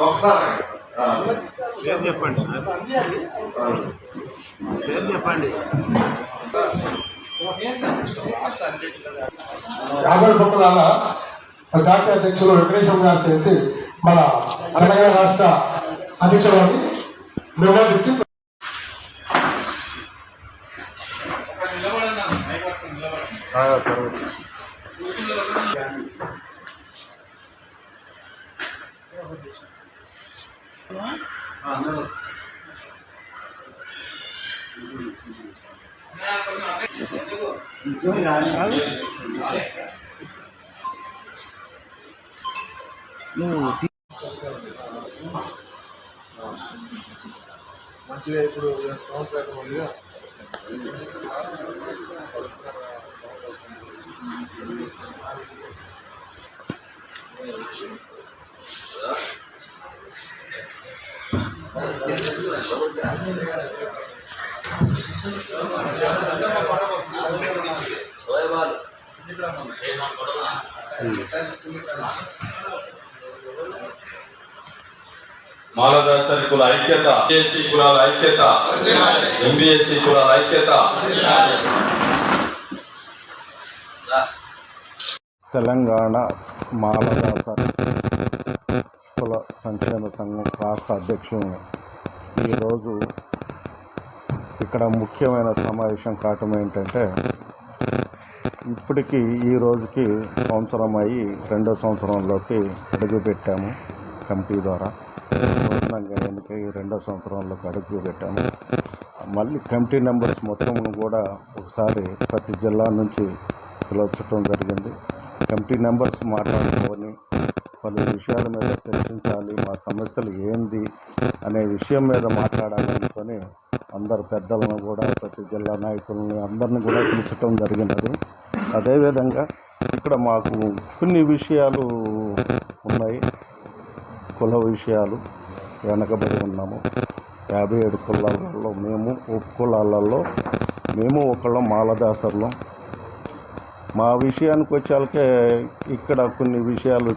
ఒకసారి ఆ, పేరు చెప్పండి సార్ పేరు చెప్పండి. యాభై కుటుంబాల జాతీయ అధ్యక్షులు వెంకటేశ్వర గారి జయంతి మన తెలంగాణ రాష్ట్ర అధ్యక్షుడు నిర్వహించి మంచిగా ఇప్పుడు సంవత్సరం ముందుగా మాలదాసరి కుల ఐక్యత ఎంబీఎస్సీ కులాల ఐక్యత ఎంబీఎస్సీ కులాల ఐక్యత. తెలంగాణ మాలదాసరి కుల సంక్షేమ సంఘం రాష్ట్ర అధ్యక్షుడు. ఈరోజు ఇక్కడ ముఖ్యమైన సమావేశం కావటం ఏంటంటే ఇప్పటికీ ఈ రోజుకి సంవత్సరం అయ్యి రెండో సంవత్సరంలోకి అడుగు పెట్టాము కమిటీ ద్వారా. నూతనంగా రెండో సంవత్సరంలోకి అడుగు పెట్టాము మళ్ళీ కమిటీ నెంబర్స్ మొత్తం కూడా ఒకసారి ప్రతి జిల్లా నుంచి పిలవచ్చటం జరిగింది. కమిటీ నెంబర్స్ మాట్లాడుకొని పలు విషయాల మీద చర్చించాలి మా సమస్యలు ఏంది అనే విషయం మీద మాట్లాడాలనుకొని అందరు పెద్దలను కూడా ప్రతి జిల్లా నాయకులని అందరిని కూడా పిలిచటం జరిగినది. అదేవిధంగా ఇక్కడ మాకు కొన్ని విషయాలు ఉన్నాయి. కుల విషయాలు వెనకబడి ఉన్నాము. యాభై ఏడు కులాలలో మేము ఉప కులాలలో మేము ఒకళ్ళం మాలదాసర్లం. మా విషయానికి వచ్చాకే ఇక్కడ కొన్ని విషయాలు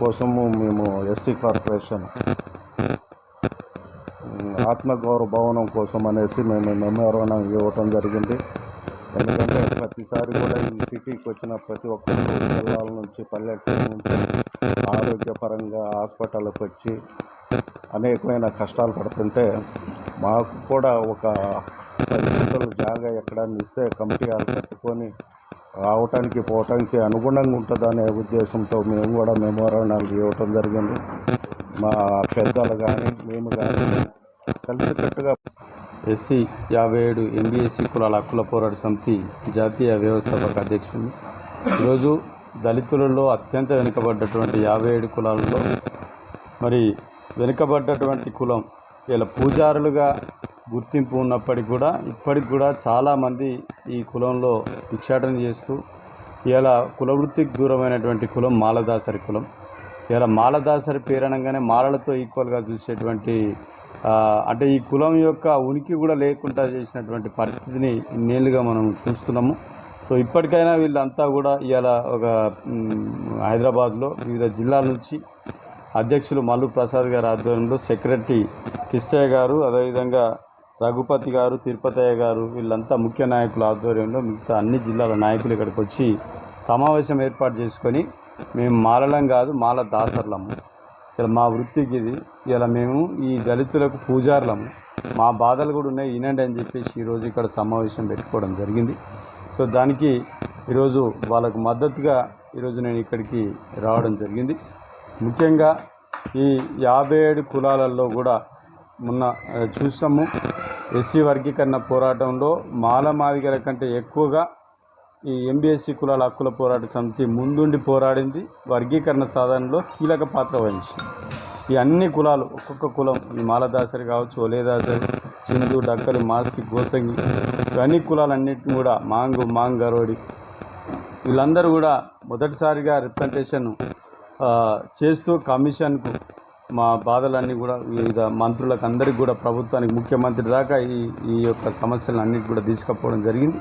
కోసము మేము ఎస్సీ కార్పొరేషన్ ఆత్మగౌరవ భవనం కోసం అనేసి మేము మెమోరాండం ఇవ్వటం జరిగింది. ఎందుకంటే ప్రతిసారి కూడా ఈ సిటీకి వచ్చిన ప్రతి ఒక్కరు జిల్లాల నుంచి పల్లెటూరు నుంచి ఆరోగ్యపరంగా హాస్పిటల్కి వచ్చి అనేకమైన కష్టాలు పడుతుంటే మాకు కూడా ఒక పది గంటలు జాగా ఎక్కడాన్ని ఇస్తే కమిటీ హాల్ కట్టుకొని రావటానికి పోవటానికి అనుగుణంగా ఉంటుందనే ఉద్దేశంతో మేము కూడా మెమోరాండాలు ఇవ్వటం జరిగింది. మా పెద్దలు కానీ మేము కానీ కలిసికట్టుగా ఎస్సీ యాభై ఏడు ఎంబీఎస్సీ కులాల హక్కుల పోరాట సమితి జాతీయ వ్యవస్థాపక అధ్యక్షుడు. ఈరోజు దళితులలో అత్యంత వెనుకబడ్డటువంటి యాభై ఏడు కులాలలో మరి వెనుకబడ్డటువంటి కులం ఇలా పూజారులుగా గుర్తింపు ఉన్నప్పటికి కూడా ఇప్పటికి కూడా చాలామంది ఈ కులంలో భిక్షాటన చేస్తూ ఇలా కులవృత్తికి దూరమైనటువంటి కులం మాలదాసరి కులం. ఇలా మాలదాసరి పేరనగానే మాలలతో ఈక్వల్గా చూసేటువంటి అంటే ఈ కులం యొక్క ఉనికి కూడా లేకుండా చేసినటువంటి పరిస్థితిని ఇన్నేళ్ళుగా మనం చూస్తున్నాము. సో ఇప్పటికైనా వీళ్ళంతా కూడా ఇవాళ ఒక హైదరాబాద్లో వివిధ జిల్లాల నుంచి అధ్యక్షులు మల్లు ప్రసాద్ గారి ఆధ్వర్యంలో సెక్రటరీ కిష్టయ్య గారు అదేవిధంగా రఘుపతి గారు తిరుపతయ్య గారు వీళ్ళంతా ముఖ్య నాయకుల ఆధ్వర్యంలో మిగతా అన్ని జిల్లాల నాయకులు ఇక్కడికి వచ్చి సమావేశం ఏర్పాటు చేసుకొని మేము మాలలం కాదు మాల దాసర్లము. ఇలా మా వృత్తికి ఇది ఇలా మేము ఈ దళితులకు పూజారులము. మా బాధలు కూడా ఉన్నాయి వినండి అని చెప్పేసి ఈరోజు ఇక్కడ సమావేశం పెట్టుకోవడం జరిగింది. సో దానికి ఈరోజు వాళ్ళకు మద్దతుగా ఈరోజు నేను ఇక్కడికి రావడం జరిగింది. ముఖ్యంగా ఈ యాభై ఏడు కులాలలో కూడా మొన్న చూసాము. ఎస్సీ వర్గీకరణ పోరాటంలో మాల మాదిగల కంటే ఎక్కువగా ఈ ఎంబీఎస్సీ కులాల హక్కుల పోరాట సమితి ముందుండి పోరాడింది. వర్గీకరణ సాధనలో కీలక పాత్ర వహించింది. ఈ అన్ని కులాలు ఒక్కొక్క కులం ఈ మాలదాసరి కావచ్చు ఒలేదాసరి చిందు డక్కలు మాస్టి గోసంగి ఇవన్నీ కులాలన్నింటినీ కూడా మాంగు మాంగ్ గరోడి వీళ్ళందరూ కూడా మొదటిసారిగా రిప్రజెంటేషన్ చేస్తూ కమిషన్కు మా బాధలన్నీ కూడా వివిధ మంత్రులకు అందరికీ కూడా ప్రభుత్వానికి ముఖ్యమంత్రి దాకా ఈ ఈ యొక్క సమస్యలను అన్నిటి కూడా తీసుకుపోవడం జరిగింది.